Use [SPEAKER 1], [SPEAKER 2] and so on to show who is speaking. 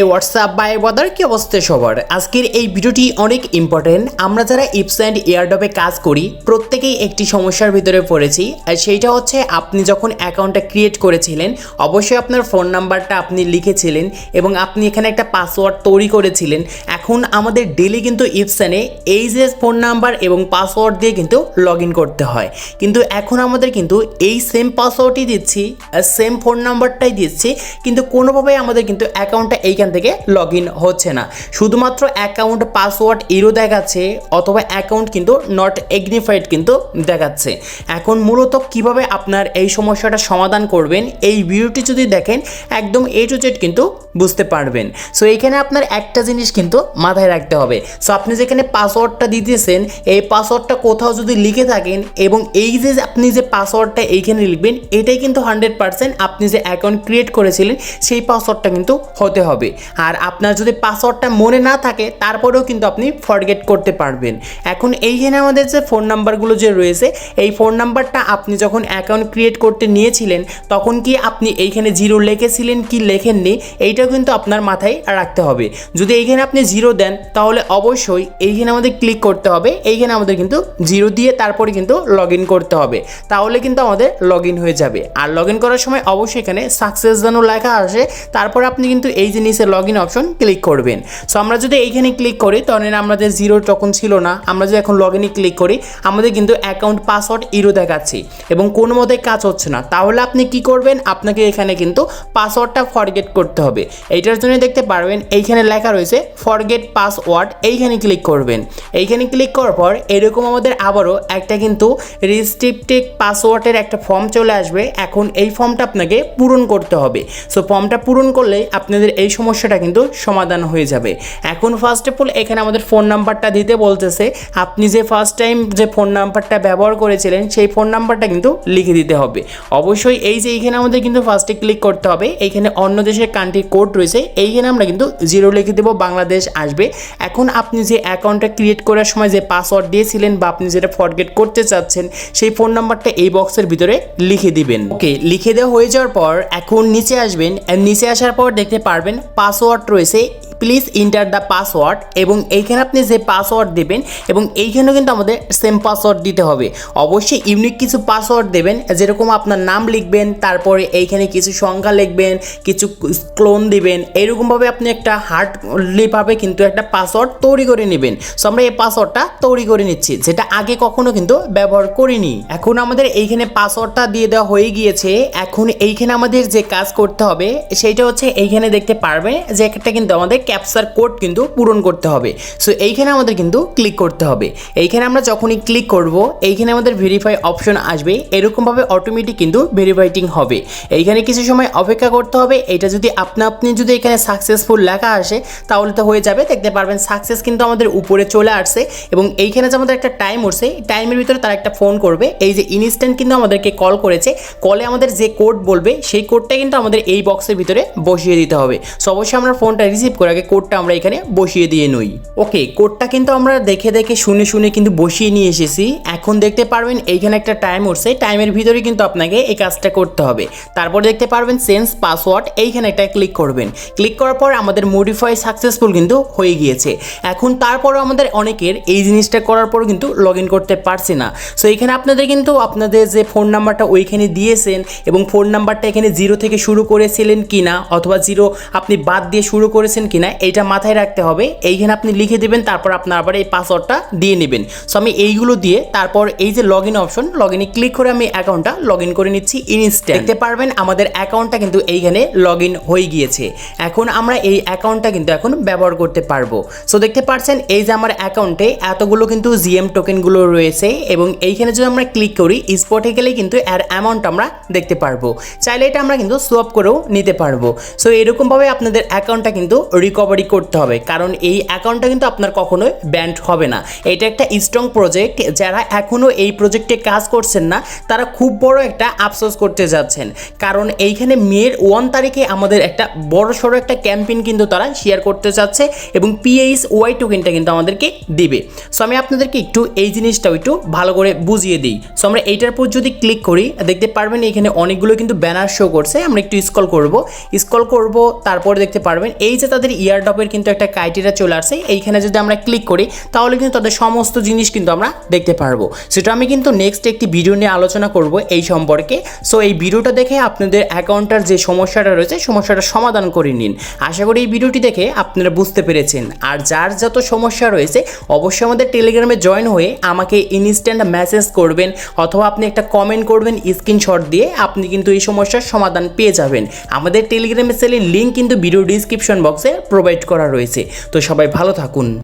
[SPEAKER 1] এই WhatsApp by বাদার কি অবস্থা সবার? আজকের এই ভিডিওটি অনেক ইম্পর্টেন্ট আমরা যারা ইপস অ্যান্ড এয়ারডপে কাজ করি, প্রত্যেকেই একটি সমস্যার ভিতরে পড়েছি। আর সেইটা হচ্ছে, আপনি যখন অ্যাকাউন্টটা ক্রিয়েট করেছিলেন, অবশ্যই আপনার ফোন নাম্বারটা আপনি লিখেছিলেন এবং আপনি এখানে একটা পাসওয়ার্ড তৈরি করেছিলেন। এখন আমাদের ডেলি কিন্তু ইপসানে এই যে ফোন নাম্বার এবং পাসওয়ার্ড দিয়ে কিন্তু লগ ইন করতে হয়। কিন্তু এখন আমাদের কিন্তু এই সেম পাসওয়ার্ডই দিচ্ছি সেম ফোন নাম্বারটাই দিচ্ছি। কিন্তু কোনোভাবেই আমাদের কিন্তু অ্যাকাউন্টটা এইখান থেকে লগ ইন হচ্ছে না। শুধুমাত্র অ্যাকাউন্ট পাসওয়ার্ড ইরো দেখাচ্ছে, অথবা অ্যাকাউন্ট কিন্তু নট এগনিফাইড কিন্তু দেখাচ্ছে। এখন মূলত কীভাবে আপনার এই সমস্যাটা সমাধান করবেন, এই ভিডিওটি যদি দেখেন, একদম এ টু জেড কিন্তু বুঝতে পারবেন। সো এখানে আপনার একটা জিনিস কিন্তু মাথায় রাখতে হবে। সো আপনি যেখানে পাসওয়ার্ডটা দিতেছেন, এই পাসওয়ার্ডটা কোথাও যদি লিখে থাকেন, এবং এই যে আপনি যে পাসওয়ার্ডটা এইখানে লিখবেন, এটাই কিন্তু হান্ড্রেড পার্সেন্ট আপনি যে অ্যাকাউন্ট ক্রিয়েট করেছিলেন, সেই পাসওয়ার্ডটা কিন্তু হতে হবে। আর আপনার যদি পাসওয়ার্ডটা মনে না থাকে, তারপরেও কিন্তু আপনি ফরগেট করতে পারবেন। এখন এইখানে আমাদের যে ফোন নাম্বারগুলো যে রয়েছে, এই ফোন নাম্বারটা আপনি যখন অ্যাকাউন্ট ক্রিয়েট করতে নিয়েছিলেন, তখন কি আপনি এইখানে জিরো লিখেছিলেন কি লেখেননি, এইটাও কিন্তু আপনার মাথায় রাখতে হবে। যদি এইখানে আপনি জিরো দেন, তাহলে অবশ্যই এইখানে আমাদের ক্লিক করতে হবে। এইখানে আমাদের কিন্তু জিরো দিয়ে তারপরে কিন্তু লগ ইন করতে হবে। তাহলে কিন্তু আমাদের লগ ইন হয়ে যাবে। আর লগ ইন করার সময় অবশ্যই এখানে সাকসেস যেন লেখা আসে, তারপর আপনি কিন্তু এই যে লগ ইন অপশন ক্লিক করবেন। সো আমরা যদি এইখানে ক্লিক করি, তাহলে আমাদের জিরো তখন ছিল না। আমরা যদি এখন লগ ইনে ক্লিক করি, আমাদের কিন্তু অ্যাকাউন্ট পাসওয়ার্ড ইরো দেখাচ্ছে এবং কোনো মতে কাজ হচ্ছে না। তাহলে আপনি কি করবেন? আপনাকে এখানে কিন্তু পাসওয়ার্ডটা ফরগেট করতে হবে। এইটার জন্য দেখতে পারবেন, এইখানে লেখা রয়েছে ফরগেট পাসওয়ার্ড এইখানে ক্লিক করবেন। এইখানে ক্লিক করার পর এরকম আমাদের আবারও একটা কিন্তু রিস্ট্রিক্টেড পাসওয়ার্ডের একটা ফর্ম চলে আসবে। এখন এই ফর্মটা আপনাকে পূরণ করতে হবে। সো ফর্মটা পূরণ করলে আপনাদের এই সমস্যাটা কিন্তু সমাধান হয়ে যাবে। এখন ফার্স্ট অফ অল এখানে আমাদের ফোন নাম্বারটা দিতে বলতেছে। আপনি যে ফার্স্ট টাইম যে ফোন নাম্বারটা ব্যবহার করেছিলেন, সেই ফোন নাম্বারটা কিন্তু লিখে দিতে হবে। অবশ্যই এই যে এইখানে আমাদের কিন্তু ফার্স্টে ক্লিক করতে হবে এইখানে অন্য দেশের কান্ট্রি কোড রয়েছে, এইখানে আমরা কিন্তু জিরো লিখে দেবো, বাংলাদেশ আসবে। এখন আপনি যে অ্যাকাউন্টটা ক্রিয়েট করার সময় যে পাসওয়ার্ড দিয়েছিলেন বা আপনি যেটা ফরগেট করতে চাচ্ছেন, সেই ফোন নাম্বারটা এই বক্সের ভিতরে লিখে দিবেন। ওকে লিখে দেওয়া হয়ে যাওয়ার পর এখন নিচে আসবেন নিচে আসার পর দেখতে পারবেন পাসওয়ার্ড রয়েছে প্লিজ ইন্টার দ্য পাসওয়ার্ড এবং এইখানে আপনি যে পাসওয়ার্ড দেবেন এবং এইখানেও কিন্তু আমাদের সেম পাসওয়ার্ড দিতে হবে। অবশ্যই ইউনিক কিছু পাসওয়ার্ড দেবেন, যেরকম আপনার নাম লিখবেন, তারপরে এইখানে কিছু সংখ্যা লিখবেন, কিছু ক্লোন দিবেন, এরকমভাবে আপনি একটা হার্ডলিভাবে কিন্তু একটা পাসওয়ার্ড তৈরি করে নেবেন। সো আমরা এই পাসওয়ার্ডটা তৈরি করে নিচ্ছি, যেটা আগে কখনো কিন্তু ব্যবহার করিনি। এখন আমাদের এইখানে পাসওয়ার্ডটা দিয়ে দেওয়া হয়ে গিয়েছে, এখন এইখানে আমাদের যে কাজ করতে হবে, সেইটা হচ্ছে এইখানে দেখতে পারবে যে একটা কিন্তু আমাদের ক্যাপচার কোড কিন্তু পূরণ করতে হবে। সো এইখানে আমাদের কিন্তু ক্লিক করতে হবে। এইখানে আমরা যখনই ক্লিক করব, এইখানে আমাদের ভেরিফাই অপশন আসবে। এরকমভাবে অটোমেটিক কিন্তু ভেরিফাইটিং হবে। এইখানে কিছু সময় অপেক্ষা করতে হবে। এটা যদি আপনা, আপনি যদি এখানে সাকসেসফুল লেখা আসে, তাহলে তো হয়ে যাবে। দেখতে পারবেন সাকসেস কিন্তু আমাদের উপরে চলে আসছে এবং এইখানে যে আমাদের একটা টাইম উঠছে টাইমের ভিতরে তারা একটা ফোন করবে। এই যে ইনস্ট্যান্ট কিন্তু আমাদেরকে কল করেছে। কলে আমাদের যে কোড বলবে, সেই কোডটা কিন্তু আমাদের এই বক্সের ভিতরে বসিয়ে দিতে হবে। সো অবশ্যই আমরা ফোনটা রিসিভ করে আগে কোডটা আমরা এখানে বসিয়ে দিয়ে নই। ওকে, কোডটা কিন্তু আমরা দেখে দেখে শুনে শুনে কিন্তু বসিয়ে নিয়ে এসেছি। এখন দেখতে পারবেন এইখানে একটা টাইম উঠছে। টাইমের ভিতরে কিন্তু আপনাকে এই কাজটা করতে হবে। তারপর দেখতে পারবেন সেন্স পাসওয়ার্ড। এইখানে একটা ক্লিক করবেন। ক্লিক করার পর আমাদের মডিফাই সাকসেসফুল কিন্তু হয়ে গিয়েছে। এখন তারপরও আমাদের অনেকের এই জিনিসটা করার পর কিন্তু লগ ইন করতে পারছে না। সো এখানে আপনাদের কিন্তু আপনাদের যে ফোন নাম্বারটা ওইখানে দিয়েছেন এবং ফোন নাম্বারটা এখানে জিরো থেকে শুরু করেছিলেন কিনা অথবা জিরো আপনি বাদ দিয়ে শুরু করেছেন কিনা এইটা মাথায় রাখতে হবে। এইখানে আপনি লিখে দেবেন, তারপর আপনার আবার এই পাসওয়ার্ডটা দিয়ে নেবেন। সো আমি এইগুলো দিয়ে তারপর এই যে লগ ইন অপশন লগ ইনে ক্লিক করে আমি অ্যাকাউন্টটা লগ ইন করে নিচ্ছি ইনস্ট্যান্ট দেখতে পারবেন, আমাদের অ্যাকাউন্টটা কিন্তু এইখানে লগ ইন হয়ে গিয়েছে। এখন আমরা এই অ্যাকাউন্টটা কিন্তু এখন ব্যবহার করতে পারব। সো দেখতে পাচ্ছেন এই যে আমার অ্যাকাউন্টে এতগুলো কিন্তু জিএম টোকেনগুলো রয়েছে এবং এইখানে যদি আমরা ক্লিক করি স্পটে গেলে কিন্তু এর অ্যামাউন্ট আমরা দেখতে পারব। চাইলে এটা আমরা কিন্তু সোয়াপ করেও নিতে পারব। সো এরকমভাবে আপনাদের অ্যাকাউন্টটা কিন্তু রিকভারি করতে হবে। কারণ এই অ্যাকাউন্টটা কিন্তু আপনার কখনোই ব্যান্ড হবে না। এটা একটা স্ট্রং প্রজেক্ট যারা এখনও এই প্রজেক্টে কাজ করছেন না, তারা খুব বড় একটা আফসোস করতে যাচ্ছেন। কারণ এইখানে মেয়ের ওয়ান তারিখে আমাদের একটা বড় সড়ো একটা ক্যাম্পেইন কিন্তু তারা শেয়ার করতে চাচ্ছে এবং পিএইচ ওয়াই টোকেনটা কিন্তু আমাদেরকে দিবে। সো আমি আপনাদেরকে একটু এই জিনিসটাও একটু ভালো করে বুঝিয়ে দিই। সো আমরা এইটার উপর যদি ক্লিক করি, দেখতে পারবেন এখানে অনেকগুলো কিন্তু ব্যানার শো করছে। আমরা একটু স্কল করব। স্কল করব, তারপরে দেখতে পারবেন এই যে তাদের ইয়ারডপের কিন্তু একটা ক্রাইটেরিয়া চলে আসছে এইখানে যদি আমরা ক্লিক করি, তাহলে কিন্তু তাদের সমস্ত জিনিস কিন্তু আমরা দেখতে পারব। সেটা আমি কিন্তু নেক্সট একটি ভিডিও নিয়ে আলোচনা করব এই সম্পর্কে। সো এই ভিডিওটা দেখে আপনাদের অ্যাকাউন্টটার যে সমস্যাটা রয়েছে, সমস্যাটা সমাধান করে নিন। আশা করি এই ভিডিওটি দেখে আপনারা বুঝতে পেরেছেন। আর যার যত সমস্যা রয়েছে, অবশ্যই আমাদের টেলিগ্রামে জয়েন হয়ে আমাকে ইনস্ট্যান্ট মেসেজ করবেন, অথবা আপনি একটা কমেন্ট করবেন স্ক্রিনশট দিয়ে আপনি কিন্তু এই সমস্যার সমাধান পেয়ে যাবেন। আমাদের টেলিগ্রামে সেলের লিঙ্ক কিন্তু ভিডিও ডিসক্রিপশন বক্সে প্রোভাইড করা রয়েছে। তো সবাই ভালো থাকুন।